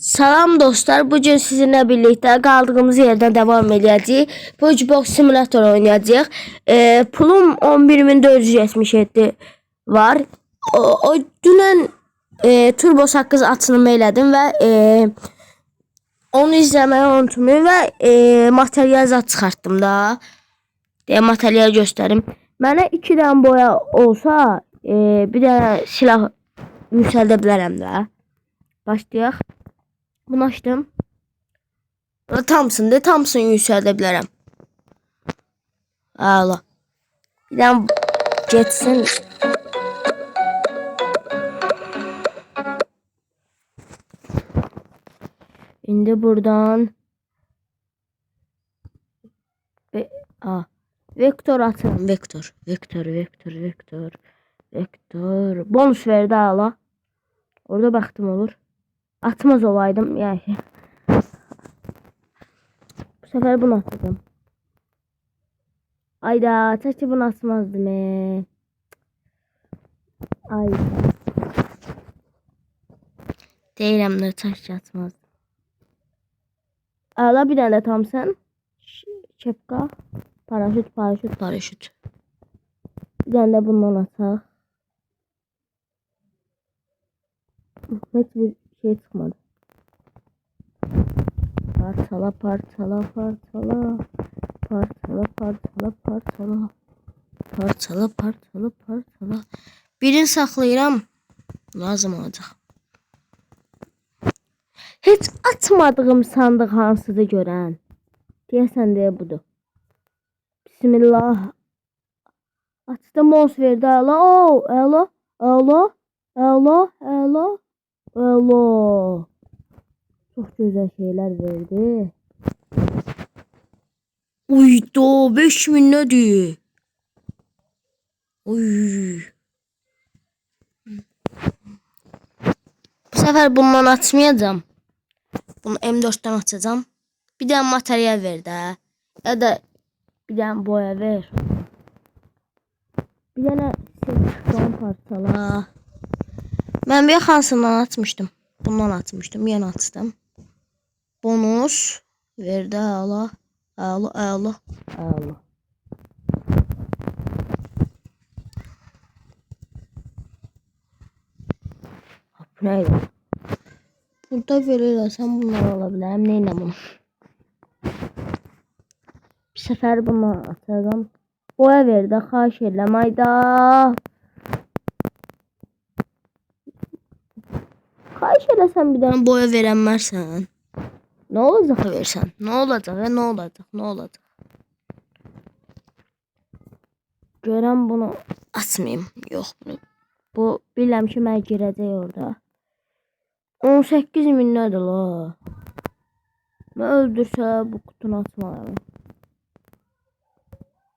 Salam dostlar, bugün sizinle birlikte kaldığımız yerden devam edeceğiz. Bu Xbox Simulator oynayacağız. Ee, pulum 11477 var. O, o dünən e, Turbo Sakız açılımı elədim və e, onu izləməyi unutmayın və e, material çıxartdım da. Deyə material göstərim. Mənə 2 dənə boya olsa, e, bir dənə silah yüksəldə bilərəm də. Başlayaq. Bunu açtım. Aa, Thompson de Thompson yükseldə bilərəm. Ağla. Bir dənə getsin. İndi buradan Ve a Vektor atıram. Vektor. Vektor, vektor, vektor. Vektor. Bonus verdi hala. Orada baktım olur. Atmaz olaydım yani. Bu sefer bunu atacağım. Ayda çeşitli bunu atmazdım ee. Ay. Değilim de taş atmazdım. Ala bir tane tam sen. Şapka. Paraşüt, paraşüt, paraşüt. Bir tane de bundan atak. Hiç bir şey çıkmadı. Parçala, parçala, parçala. Parçala, parçala, parçala. Parçala, parçala, parçala. Birini saxlayıram. Lazım olacaq. Heç açmadığım sandıq hansıdır görən. Deyəsən deyə budur. Bismillah. Açdım mons verdi əla. Oo, əla, əla, əla, əla. Çox gözəl şeylər verdi. Uydu 5000 nədir? Uy. Bu sefer bundan açmayacağım. Bunu M4'ten açacağım. Bir de materyal ver de. Ya da bir de boya ver. Bir tane seçtikten parçala. Ben bir hansından atmıştım. Bundan atmıştım. Yeni açtım. Bonus verdi. Ala ala ala. Bu neydi? Burada verirsen bunlar olabilir. Neyle bunu? Bir sefer bunu atarım. Boya verdi. Xahiş edirəm. Ayda. Xahiş eləsən bir dənə boya verənmərsən. Nə olacaq versən? Nə olacaq? Ya, nə olacaq? Nə olacaq? Görəm bunu açmayım. Yox bunu. Bu bilirəm ki, mən girəcək orada. 18 min nədir la? Mən öldürsə bu qutunu açmalıyam.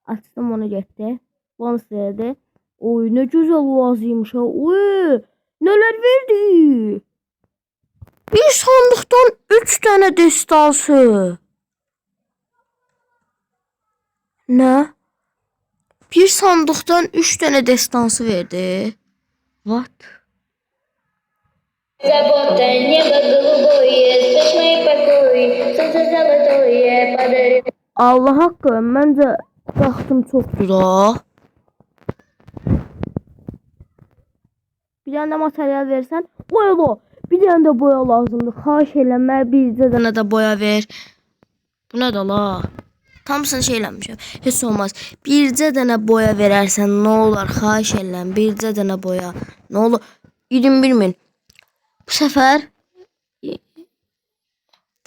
Açdım onu getdi. Bonus verdi. Oy ne güzel vaziymiş ha. Oy neler verdi. Bir sandıktan 3 tane destansı. Ne? Bir sandıktan 3 tane destansı verdi. What? Забота, небо голубое, спишь мои покои, солнце золотое подарит. Allah haqqı məncə vaxtım çoxdur da. Bir dənə də material versən, boya bir dənə də boya lazımdır. Xahiş eləmə, bizə dənə də boya ver. Bu nədir la? Hamısını şey eləmişəm. Heç olmaz. Bircə dənə boya verərsən, nə olar? Xahiş edirəm, bircə dənə boya. Nə olur? 21 min. Bu səfər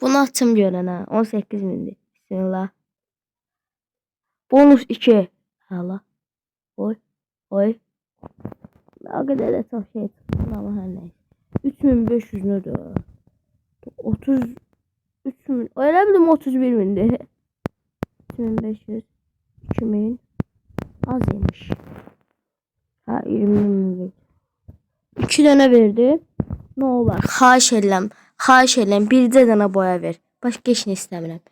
bunu açım görənə 18 mindir. Bismillah. Bonus 2. Hala. Oy. Oy. O kadar da çok şey çıktı ama her neyse. 3500 nedir? 30 3000 öyle bildim 31 bindi. 3500 2000 az yemiş. Ha 20 bin. 2 tane verdi. Ne olar? Xahiş edirəm. Xahiş edirəm. Bircə dənə boya ver. Başqa heç nə istəmirəm.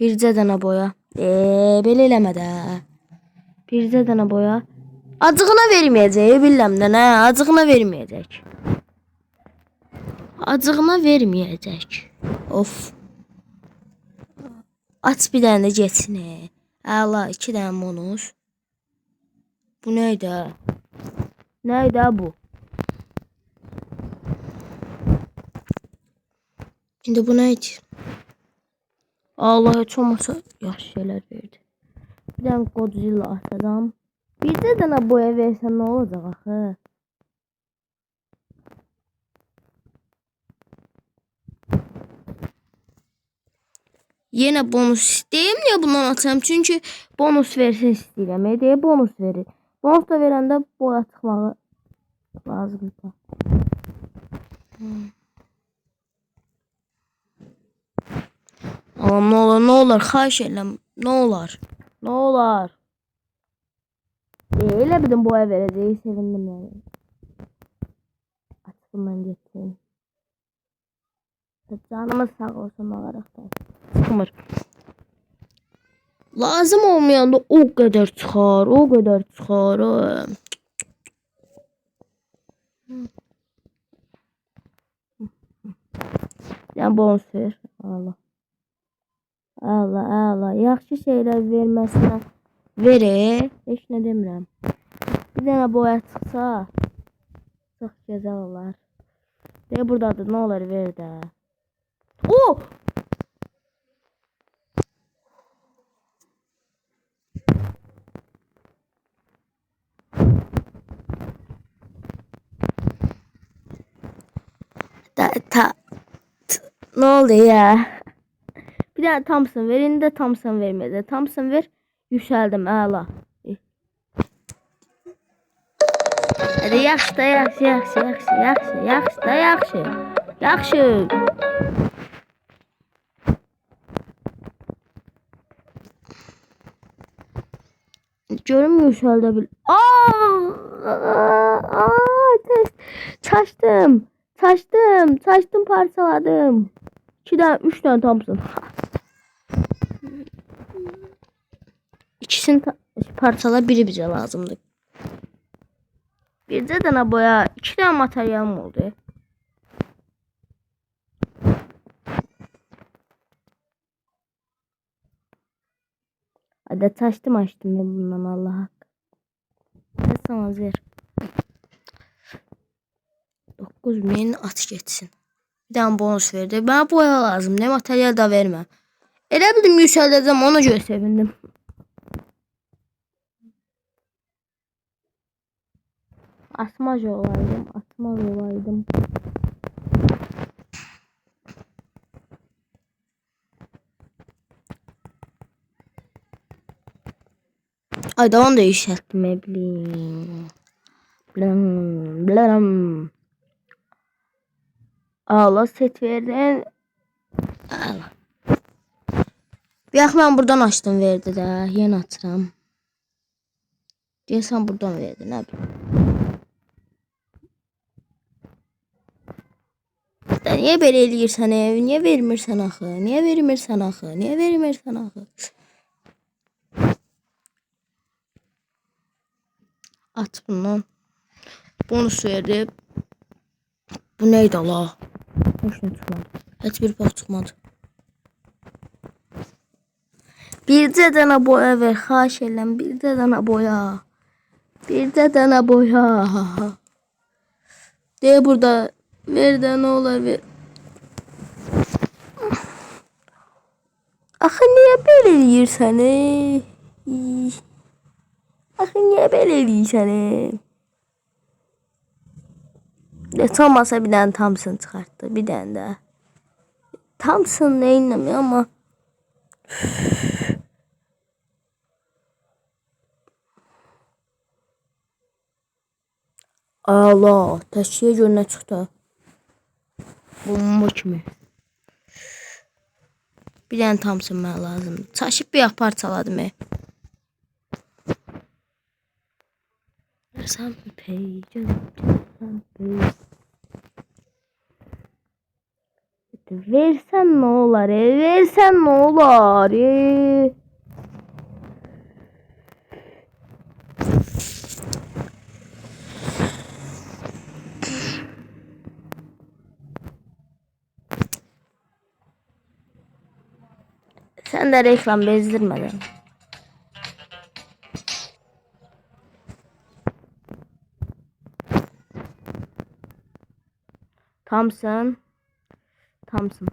Bircə dənə boya. Eee, belə eləmə də. Bircə dənə boya. Acığına verməyəcək, bilirəm də nə, acığına verməyəcək. Acığına verməyəcək. Of. Aç bir dənə də getsin. Əla, iki dənə bonus. Bu nə idi? Nə bu? İndi bu nə idi? Allah heç olmasa yaxşı şeylər verdi. Bir dənə Godzilla atacağım. Bir də dənə boya versən nə olacaq axı? Yenə bonus istəyim niyə bundan atıram? Çünki bonus versin istəyirəm. Deyə bonus verir. Bonus da verəndə boya çıxmağı lazımdır. Hmm. Allah'ım ne olur ne olur xahiş edirəm. Ne olar? Ne olar? E, elə bildim boya verəcəyi sevindim yəni. Açdım mən getdim. Canımız sağ olsun olaraktan. Çıkmır. Lazım olmayanda o kadar çıkar, o kadar çıkar. Yani bonus ver. Allah. Allah Allah. Yaxşı şeylər verməsinə ver. Heç nə demirəm. Bir dənə boya çıxsa çox gözəl olar. De buradadır. Nə olar ver də. Oo! Ne oldu ya? Bir tane Thompson ver. İndi də Thompson vermedi. Thompson ver. Yükseldim. Əla. Hadi yaxşı da yaxşı, yaxşı, yaxşı, yaxşı, yaxşı da yaxşı. Yaxşı. Görüm yükseldə bil. Aa! Aa! Test. Çaşdım. Çaşdım. Çaşdım parçaladım. 2 tane 3 tane Thompson. İkisini parçala biri bize lazımdı. Bir de dana boya iki tane materyalım oldu. Hadi taştım açtım ben bundan Allah hakkı. Ne sana ver. 9 bin at geçsin. Bir tane bonus verdi. Bana boya lazım. Ne materyal da vermem. Elə bildim yüksəldəcəm ona görə sevindim. Asmaj olaydım, asmaz olaydım. Ay da onu da yükselttim. Blam, blam. Allah set verdin. Allah. Yax mən buradan açdım verdi də. Yenə atıram. Deyəsən buradan verdi, nə bilim. Da niyə belə eləyirsən ev? Niyə vermirsən axı? Niyə vermirsən axı? Niyə vermirsən axı? At bundan. Bonus verdi. Bu neydi Allah? Heç nə çıxmadı. Heç bir bok çıxmadı. Bircə dənə boya ver, xahiş edirəm. Bircə dənə boya. Bircə dənə boya. De burada ver də nə olar ver. Axı niyə belə eləyirsən? Axı niyə belə? Ey? Heç olmasa bir dənə Thompson çıxartdı. Bir dənə də. Thompson neynəmi amma Allah, təşkiyə gör nə çıxdı. Bomba kimi. Bir dənə Thompson mənə lazımdır. Çaşıb bir yağ parçaladım. e. Sən Versen ne olar? E, versen ne olar? E. Sen de reklam bezdirme beni. Tamsın. Tamsın.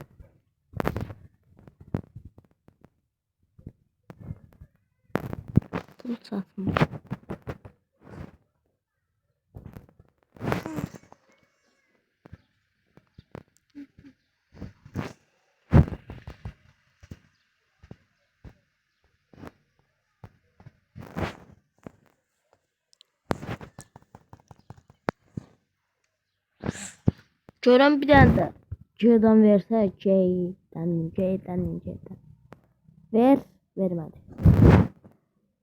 Görən bir dənə də C'dan versə C'dən, C'dən, C'dən. Ver, vermədi.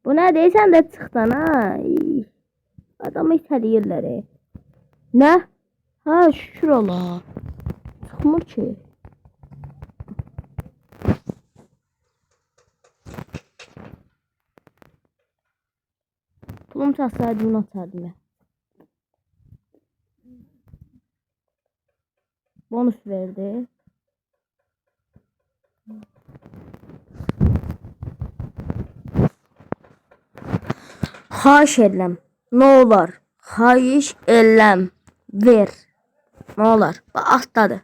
Bu nə deyirsən də çıxdan ha? Adamı itələyirlər. e. Nə? Ha, şükür ola. Çıxmır ki. Pulum çatsaydı bunu atardım ya. Bonus verdi. Xahiş edirəm. Nə olar? Xahiş edirəm. Ver. Nə olar? Bax altdadır.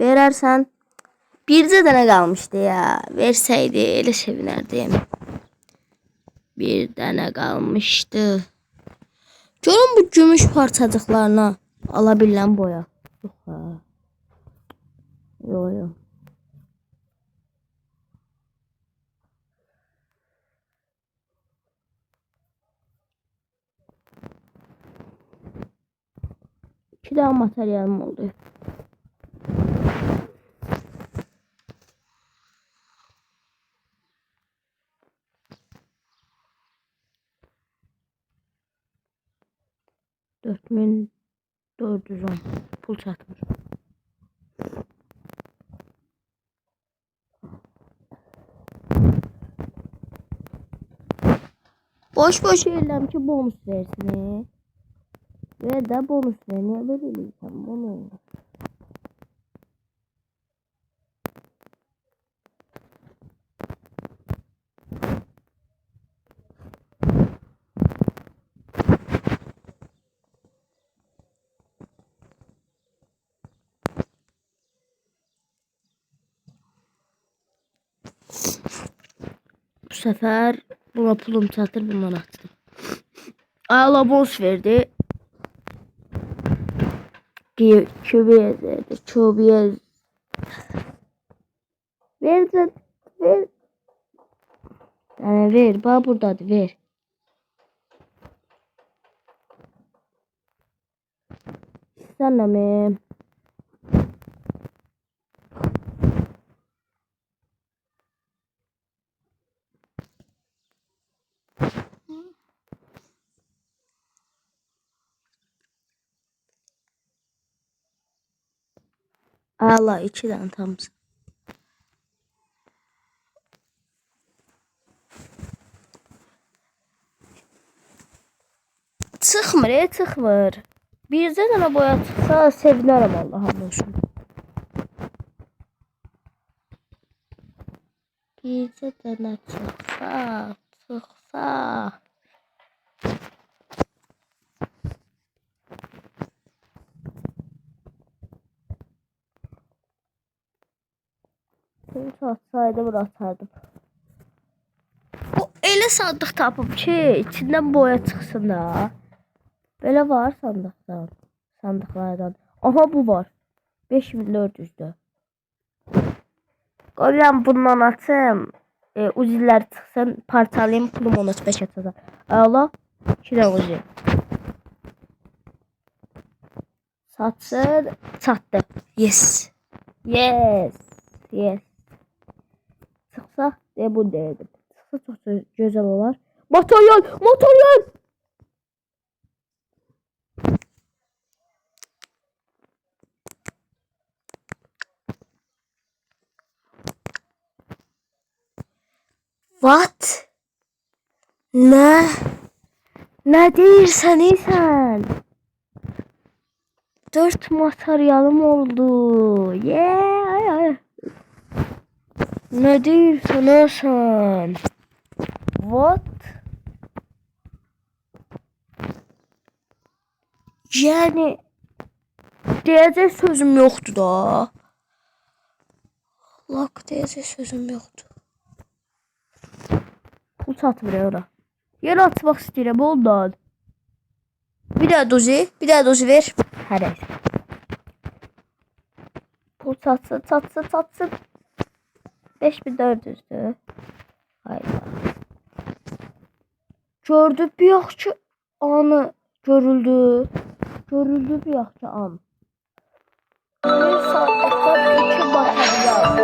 Verərsən. Bircə dənə qalmışdı ya. Versəydi elə sevinərdim. Bir dənə qalmışdı. Görün bu gümüş parçacıqlarına ala bilən boya. Yox ha. Yo yo. İki daha materyalim oldu. Dört bin dört yüz on. Pul çatmır. Boş boş eləm ki bonus versin. e. Ver de bonus ver. Niye böyle eləyirsən bunu? Bu sefer buna pulum çatır bundan attım. Ala bonus verdi. Kübiyez verdi. Kübiyez. Ver ver. Yani ver. Bak buradadır ver. Sana mı? Allah iki tane tamsın. Çıxmır, e, çıxmır. Bircə dənə boya çıxsa sevinərəm Allahım olsun. Bircə dənə çıxsa, çıxsa. Seni satsaydım atardım. O elə sandıq tapıb ki, içindən boya çıxsın da. Belə var sandıqdan. Sandıqlardan. Aha bu var. 5400-dür. Qoyuram bundan açım. E, uzilər çıxsın, parçalayım, pulum 15 atacaq. Ala, 2 dənə uzi. Satsın, çatdı. Yes. Yes. Yes. De bu çox gö- gözəl olar. Materyal, materyal. What? Nə? Nə deyirsən sən? Dört materyalım oldu. Yeah. Ne diyorsun Hasan? What? Yani diyecek sözüm yoktu da. Allah diyecek sözüm yoktu. Pul satmır ora. Yer atmak istəyirəm ondan. Bir daha dozi, bir daha dozi ver. Hər nəysə. Pul satsın, satsın. 5400'dü. Hayda. Gördü bir yaxşı anı görüldü. Görüldü bir yaxşı an. Bir saatlikten iki materyal.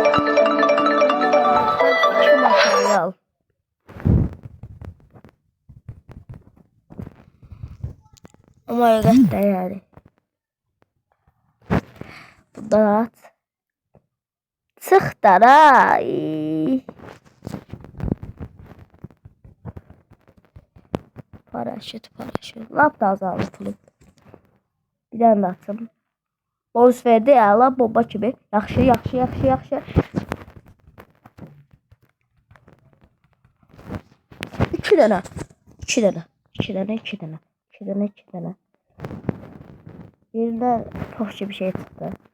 İki materyal. Ama evet de yani. Bundan at. Sıxdır ay. Paraşüt, paraşüt. Lap da azaldı pulum. Bir də atım. Bonus verdi ya, la bomba kimi. Yaxşı, yaxşı, yaxşı, yaxşı. İki dənə. İki dənə. İki dənə, iki dənə. İki dənə, iki dənə. Birindən toxçu bir şey çıxdı.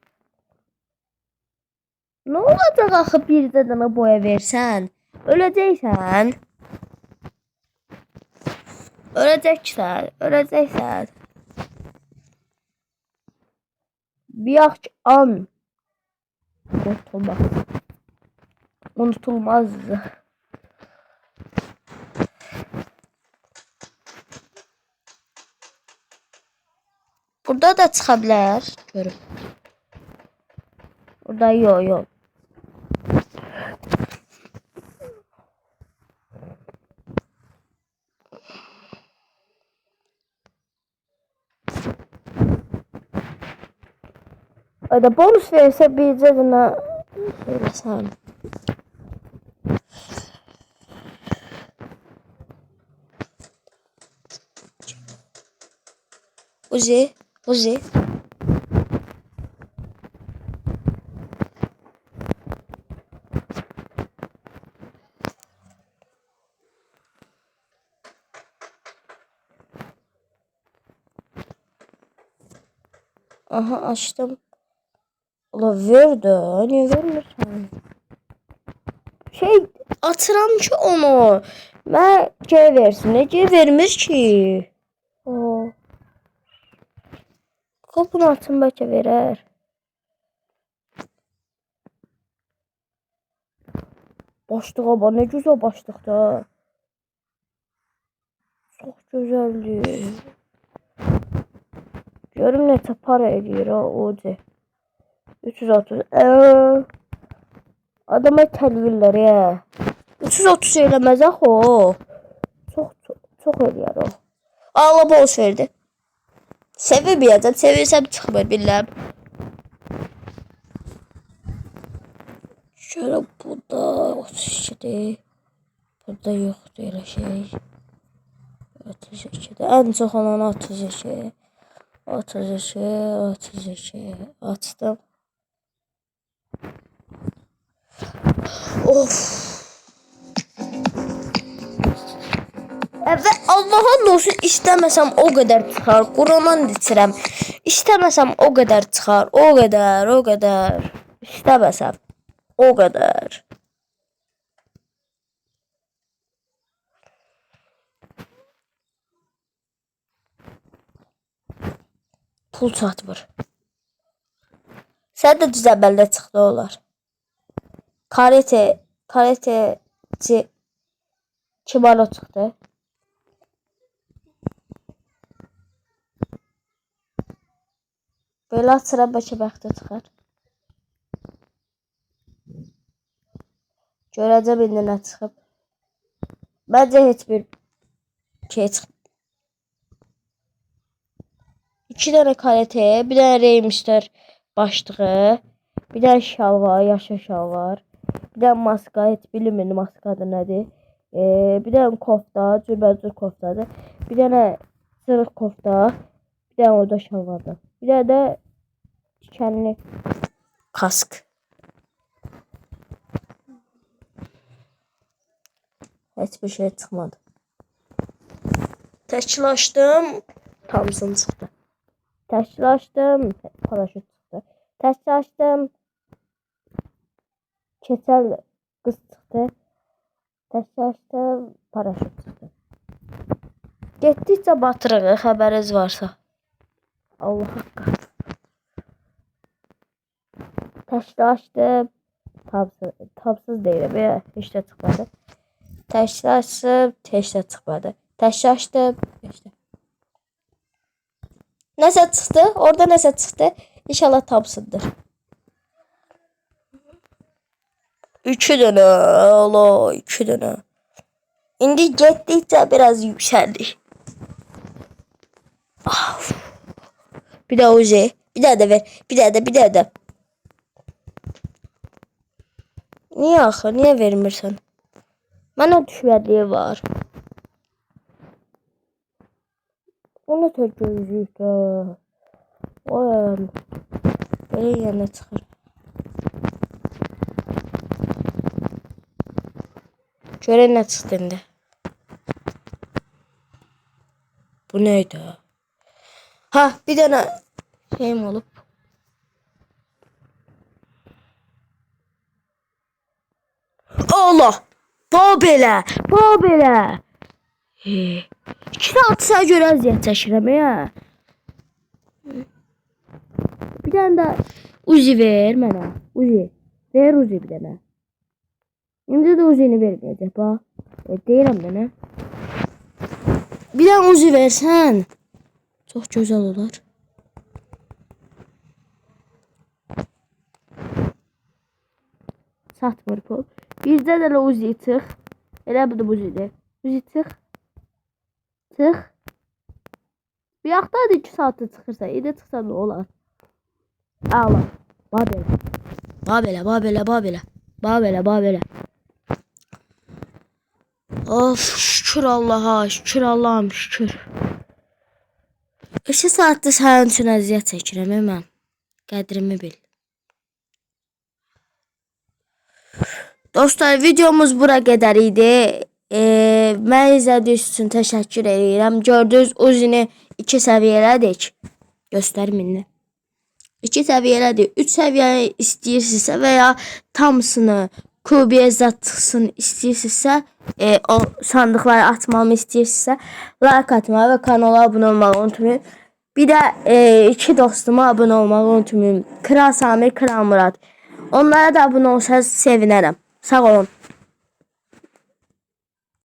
Ne olacak axı bir də dana boya versən? Öləcəksən. Öləcəksən, öləcəksən. Bir yaxşı an. Unutulmaz. Unutulmaz. Burada da çıxa bilər. Görüm. Burada yok yok. Ayda bonus verirse bir cebine söylesem. Uzi, Uzi. Aha açtım. De. Niye vermiyorsun? Şey atıram ki onu. Ben C versin. Ne C vermiş ki? Oo. Kapını atın belki verer. Başlığa bak ne güzel başlık da. Çok güzeldi. Görüm ne para ediyor o de. 330. Eee. Adama təlvirlər ya. 330 eləməz axı o. Çox çox, çox eləyər o. Allah boş verdi. Sevməyəcəm. Sevirsəm çıxmır bilirəm. Şöyle burada 32'dir. Burada yoxdur elə şey. 32'dir. Ən çox olan 32. 32, 32. Açdım. Of. Evet Allah'ın olsun istemesem o kadar çıkar. Kur'an'dan içirəm. İstemesem o kadar çıkar. O kadar, o kadar. İstemesem. O kadar. Pul çatmır. Sən də düz əvvəldə çıxdı olar. Karate, karateci Kimaro çıxdı. Belə açıram bəlkə bəxtə çıxar. Görəcəm indi nə çıxıb. Məncə heç bir şey çıxıb. İki dənə karate, bir dənə Reymster başlığı, bir dənə şalvar, yaşıl şalvar, bir dənə maska, heç bilmirəm maska adı nədir. Ee, bir dənə kofta, cürbəcür koftadır. Bir dənə zırh kofta, bir dənə orada şalvardır. Bir dənə də dikenli kask. Heç bir şey çıxmadı. Təşkil açdım. Thompson çıxdı. Təşkil açdım. Paraşüt Təşkil açdım. Keçəl qız çıxdı. Təşkil açdım. Paraşüt çıxdı. Getdikcə batırıq, xəbəriniz varsa. Allah haqqı. Təşkil açdım. Tabsız, tabsız deyirəm. Ya, heç də çıxmadı. Təşkil açdım, heç də çıxmadı. Təşkil açdım, heç də. Nəsə çıxdı, orada nəsə çıxdı. İnşallah tabsızdır. İki dənə, Allah, iki dənə. İndi getdikcə biraz yüksəldik. Ah. Bir də Uzi. Bir daha da ver. Bir daha da, bir daha da. Niye axı? Niye vermirsən? Mənə düşmədliyi var. Onu tək gözlükdə. Belə yana çıxır. Görək nə çıxdı indi. Bu neydi? Ha, bir dənə şeyim olub. Allah! Bu belə. Hey. İki saatsa görə əziyyət çəkirəm ya. Bir dənə də Uzi ver mənə. Uzi. Ver Uzi bir dənə. İndi də Uzi'ni verməyəcək bax. E, deyirəm də nə? Bir dənə Uzi versən. Çox gözəl olar. Satmır pul. Bizdə də elə Uzi çıx. Elə bu da Uzi'dir. Uzi çıx. Çıx. Bir yaxda da 2 saatda çıxırsa, indi çıxsa nə olar? Ağla. Babele. Babele, babele, babele. Babele, babele. Of şükür Allah'a, şükür Allah'ım şükür. İki saatdir sənin üçün əziyyət çəkirəm mən. Qədrimi bil. Dostlar, videomuz bura qədər idi. E, mən izlədiyiniz üçün təşəkkür edirəm. Gördünüz, Uzini iki səviyyələdik. Göstərminlə. 2 səviyyəli deyil. 3 səviyyəni istəyirsinizsə və ya tamsını kubiyə zatsın istəyirsinizsə, e, o sandıqları atmamı istəyirsinizsə, like atmağı və kanala abunə olmağı unutmayın. Bir də e, iki dostuma abunə olmağı unutmayın. Kral Samir, Kral Murad. Onlara da abunə olsanız sevinərəm. Sağ olun.